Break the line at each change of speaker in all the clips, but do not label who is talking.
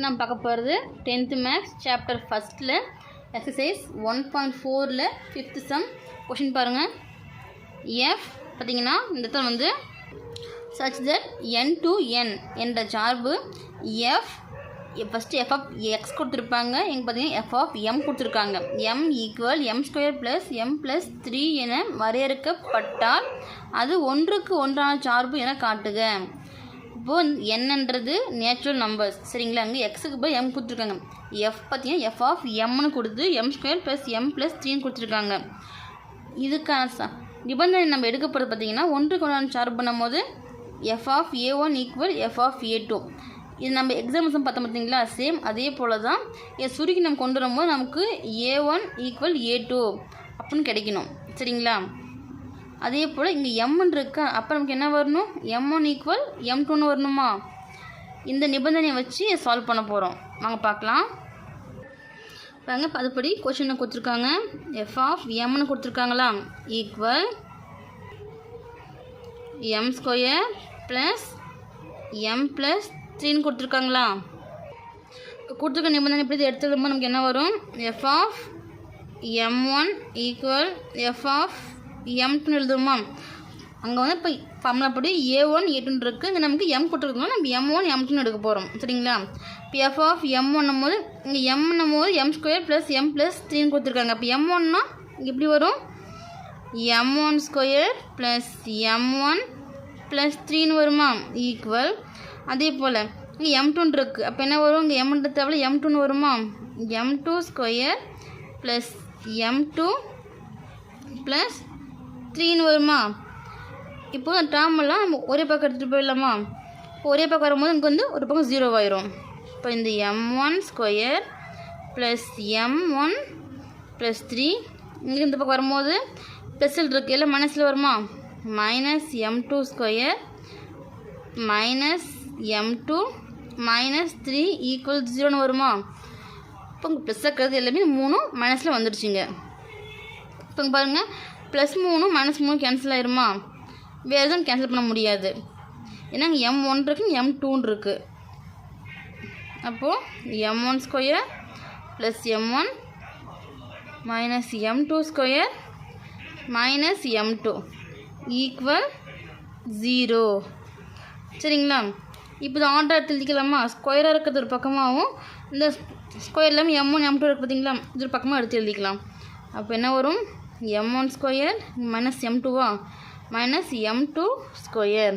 நம்ம பார்க்க போகிறது டென்த்து மேக்ஸ் சாப்டர் ஃபஸ்ட்டில் எக்ஸசைஸ் ஒன் பாயிண்ட் ஃபோரில் ஃபிஃப்த்து சம் கொஷின் பாருங்கள் எஃப் பார்த்தீங்கன்னா இந்த இடத்துல வந்து such that N to N என்ற சார்பு F first F of X கொடுத்துருப்பாங்க. எங்கே பார்த்தீங்கன்னா எஃப் ஆஃப் எம் கொடுத்துருக்காங்க. M equal M square plus M plus three என வரையறுக்கப்பட்டால் அது ஒன்றுக்கு ஒன்றான சார்பு என காட்டுக. இப்போது என்னன்றது நேச்சுரல் நம்பர்ஸ் சரிங்களா? அங்கே எக்ஸுக்கு போய் எம் கொடுத்துருக்காங்க. எஃப் பார்த்தீங்கன்னா எஃப் ஆஃப் எம்னு கொடுத்து M square plus M plus த்ரீன்னு கொடுத்துருக்காங்க. இதுக்கான ச நிபந்தனை நம்ம எடுக்க போகிறது பார்த்தீங்கன்னா ஒன்றுக்கு ஒன்றான சார்பு பண்ணும்போது F of A one equal F of A two இது நம்ம எக்ஸாம்பிள்ஸும் பார்த்தோம் பார்த்தீங்களா? சேம் அதே போல் தான் இதை சுருக்கி நம்ம கொண்டு வரும்போது நமக்கு A one equal A two அப்படின்னு கிடைக்கணும். சரிங்களா? அதே போல் இங்கே எம்னு இருக்கா. அப்போ நமக்கு என்ன வரணும்? எம் ஒன் ஈக்குவல் எம் டூன்னு வரணுமா? இந்த நிபந்தனையை வச்சு சால்வ் பண்ண போகிறோம் வாங்க பார்க்கலாம். பாருங்க அதுபடி கொஷினை கொடுத்துருக்காங்க. எஃப் ஆஃப் எம்னு கொடுத்துருக்காங்களா? Equal M square plus M plus த்ரீன்னு கொடுத்துருக்காங்களா? கொடுத்துருக்க நிபந்தனை எப்படி எடுத்துருக்கும்போது நமக்கு என்ன வரும்? F of M one equal F of M டூன்னு எழுதுமா அங்கே வந்து இப்போ ஃபார்முலா ஏ ஒன் ஏ டூன்னு இருக்குது இங்கே நமக்கு எம் கொடுத்துருக்கோம் நம்ம எம் ஒன் எம் டூன்னு எடுக்க போகிறோம் சரிங்களா? இப்போ எஃப் ஆஃப் எம் ஒன்னும் போது இங்கே எம்னும் போது M square plus M plus த்ரீன்னு கொடுத்துருக்காங்க. இப்போ எம் ஒன்னா எப்படி வரும்? M one square plus M one plus த்ரீன்னு வருமா? ஈக்குவல் அதே போல் இங்கே எம் டூன் இருக்குது அப்போ என்ன வரும்? இங்கே எம்ன்ற தவிர எம் டூன்னு வருமா? M two square plus M two plus த்ரீன்னு வருமா? இப்போ அந்த நம்ம ஒரே பக்கம் எடுத்துகிட்டு போயிடலாமா? இப்போ ஒரே பக்கம் வரும்போது இங்கே வந்து ஒரு பக்கம் ஜீரோ ஆயிரும். இப்போ இந்த M one square plus M one plus three இங்கே இந்த பக்கம் வரும்போது ப்ளஸ்ஸில் இருக்குது எல்லாம் மைனஸில் வருமா? Minus M two square minus M two minus three equal ஜீரோன்னு வருமா? இப்போ உங்கள் ப்ளஸ் இருக்கிறது எல்லாமே மூணும் மைனஸில் வந்துடுச்சுங்க இப்போ பாருங்கள் ப்ளஸ் மூணு மைனஸ் மூணு கேன்சல் ஆயிருமா? வேறு எதுவும் கேன்சல் பண்ண முடியாது. ஏன்னா எம் ஒன் இருக்கு எம் டூன்னு இருக்குது அப்போது M one square plus M one minus M two square minus M two equal zero சரிங்களா? இப்போ இது ஆர்டர் எழுதிக்கலாமா ஸ்கொயராக இருக்கிறது ஒரு பக்கமாகவும் இந்த ஸ்கொயர் இல்லாமல் எம் ஒன் எம் டூ இருக்குது பார்த்தீங்களா? இது ஒரு பக்கமாக எடுத்து எழுதிக்கலாம். அப்போ என்ன வரும்? M one square minus M டூவா மைனஸ் எம் டூ ஸ்கொயர்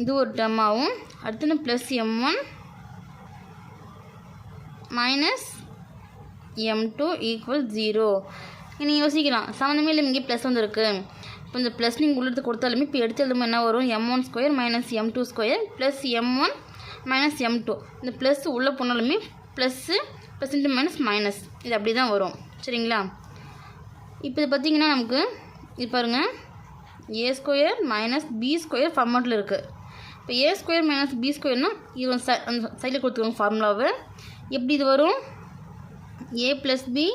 இது ஒரு டேர்மாகவும் அடுத்து plus M one minus M two equal zero நீங்கள் யோசிக்கலாம். சம்மந்தமே இல்லை இங்கே ப்ளஸ் வந்துருக்கு. இப்போ இந்த ப்ளஸ் நீங்கள் உள்ளது கொடுத்தாலுமே இப்போ எடுத்து எழுதும் என்ன வரும்? M one square minus M two square plus M one minus M two இந்த ப்ளஸ் உள்ளே போனாலுமே plus plus into minus minus இது அப்படி தான் வரும். சரிங்களா? இப்போ இது பார்த்திங்கன்னா நமக்கு இது பாருங்கள் A square minus B square ஃபார்மேட்டில் இருக்குது இப்போ ஏ ஸ்கொயர் மைனஸ் பி ஸ்கொயர்னால் இது ச அந்த சைடில் கொடுத்துருவோம் ஃபார்முலாவை எப்படி இது வரும்? A plus B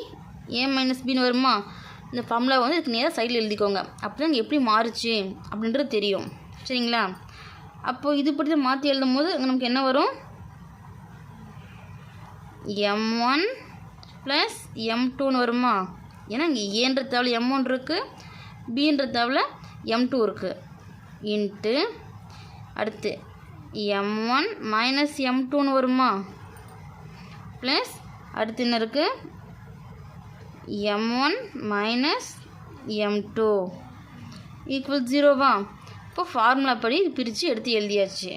A minus பின்னு வருமா? இந்த ஃபார்முலா வந்து இதுக்கு நேராக சைடில் எழுதிக்கோங்க. அப்போ தான் எப்படி மாறுச்சு அப்படின்றது தெரியும். சரிங்களா? அப்போது இது பற்றி மாற்றி எழுதும் போது நமக்கு என்ன வரும்? எம் ஒன் ப்ளஸ் எம் டூன்னு வருமா? ஏன்னா இங்கே ஏன்ற e தவிர எம் ஒன் இருக்குது பின்ற தவிர எம் டூ இருக்குது இன்ட்டு அடுத்து எம் ஒன் மைனஸ் எம் டூன்னு வருமா? ப்ளஸ் அடுத்து என்ன இருக்குது M one minus M two equal ஜீரோவா இப்போ ஃபார்முலா படி இது பிரித்து எடுத்து எழுதியாச்சு.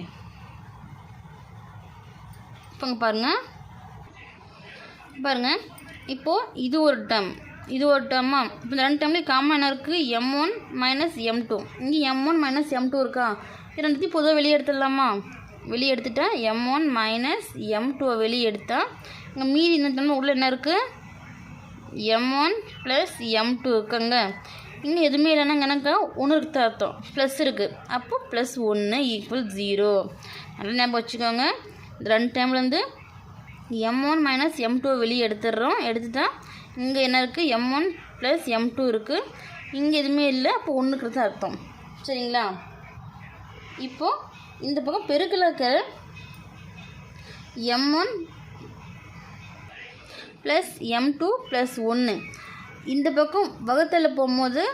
இப்போங்க பாருங்கள் பாருங்கள் இப்போது இது ஒரு டம் இது ஒரு டேர்மா இப்போ இந்த ரெண்டு டேர்ம்லேயும் காமன் என்ன இருக்குது M one minus M two இங்கே M one minus M two இருக்கா? ரெண்டுத்தையும் பொதுவாக வெளியே எடுத்துடலாமா? வெளியே எடுத்துட்டா எம் ஒன் மைனஸ் எம் டூவை வெளியே எடுத்தால் இங்கே மீதி இந்த டேர்ம் உள்ளே என்ன இருக்குது M one plus M two இருக்குங்க. இங்கே எதுவுமே இல்லைன்னா எனக்கு ஒன்று இருக்குது அர்த்தம். ப்ளஸ் இருக்குது அப்போ ப்ளஸ் ஒன்று ஈக்குவல் ஜீரோ நல்லா ஞாபகம் வச்சுக்கோங்க. இந்த ரெண்டு டைம்லேருந்து M one minus M two வெளியே எடுத்துடுறோம். எடுத்துட்டால் இங்கே என்ன இருக்குது M one plus M two இருக்குது இங்கே எதுவுமே இல்லை. அப்போ ஒன்றுக்கிறது அர்த்தம். சரிங்களா? இப்போது இந்த பக்கம் பெருக்கில் இருக்கிற M one plus M two plus ஒன்று இந்த பக்கம் வகுத்தல போகும்போது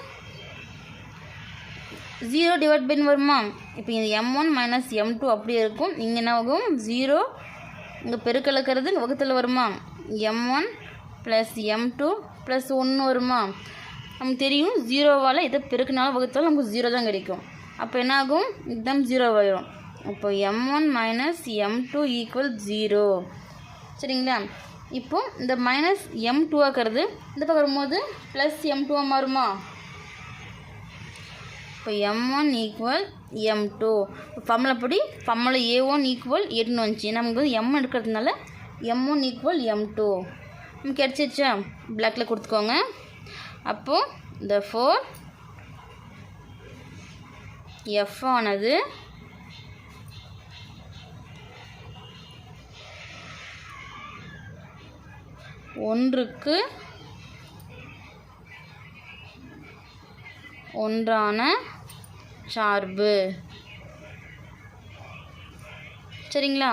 ஜீரோ டிவைட் பைன்னு வருமா? இப்போ இந்த M one minus M two அப்படியே இருக்கும். இங்கே என்ன ஆகும்? ஜீரோ இங்கே பெருக்கலக்கிறது வகுத்தில் வருமா? M one plus M two plus ஒன்று வருமா? நமக்கு தெரியும் ஜீரோவால் இதை பெருக்கினாலும் வகுத்தாலும் நமக்கு ஜீரோ தான் கிடைக்கும். அப்போ என்ன ஆகும் இதுதான் ஜீரோ ஆயிரும். அப்போ M one minus M two equal zero சரிங்களா? இப்போ இந்த மைனஸ் எம் டூ ஆக்கிறது இந்த பக்கம் வரும்போது ப்ளஸ் எம் டூவாக மாறுமா? இப்போ M one equal M two ஃபம்மில் படி ஃபம்மில் ஏ ஒன் ஈக்குவல் எட்டுன்னு வந்துச்சு. நமக்கு வந்து எம் எடுக்கிறதுனால M one equal M two கிடச்சிருச்சா? பிளாக்கில் கொடுத்துக்கோங்க. அப்போது இந்த ஃபோர் எஃப் ஆனது ஒன்றுக்கு ஒன்றான சார்பு. சரிங்களா?